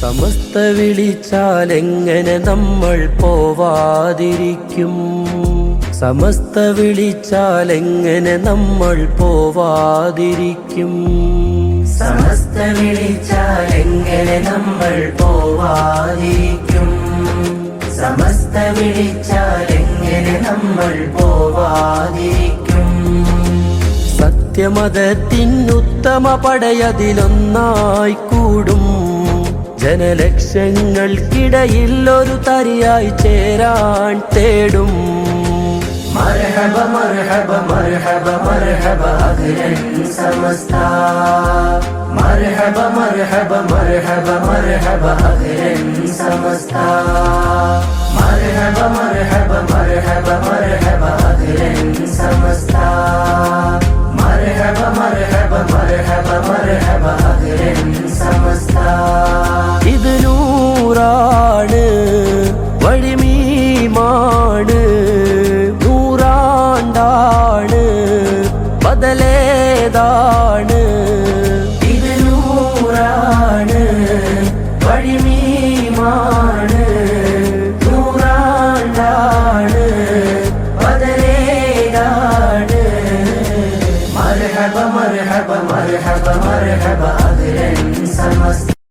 സമസ്ത വിളിച്ചാൽ എങ്ങനെ നമ്മൾ പോവാതിരിക്കും? സമസ്ത വിളിച്ചാൽ എങ്ങനെ നമ്മൾ പോവാതിരിക്കും? സമസ്ത വിളിച്ചാൽ എങ്ങനെ നമ്മൾ പോവാതിരിക്കും? സമസ്ത വിളിച്ചാൽ എങ്ങനെ നമ്മൾ പോവാതിരിക്കും? സത്യമതത്തിനുത്തമ പടയതിലൊന്നായി കൂടും. ജനലക്ഷങ്ങൾക്കിടയിൽ ഒരു തരിയായി ചേരാൻ തേടും മർഹബ മർഹബ മർഹബ മർഹബ സമസ്ത മർഹബ മർഹബ മർഹബ മർഹബ സമസ്ത മർഹബ മർഹബ മർഹബ മർഹബ സമസ്ത മർഹബ മർഹബ മർഹബ മർഹബ സമസ്ത നൂറാണ്ടാണ് ബദലേതാണ്. ഇത് നൂറാണ് വഴിമീമാണ്. നൂറാണ്ടാണ് ബദലേതാണ്. മർഹബ മർഹബ മർഹബ മർഹബ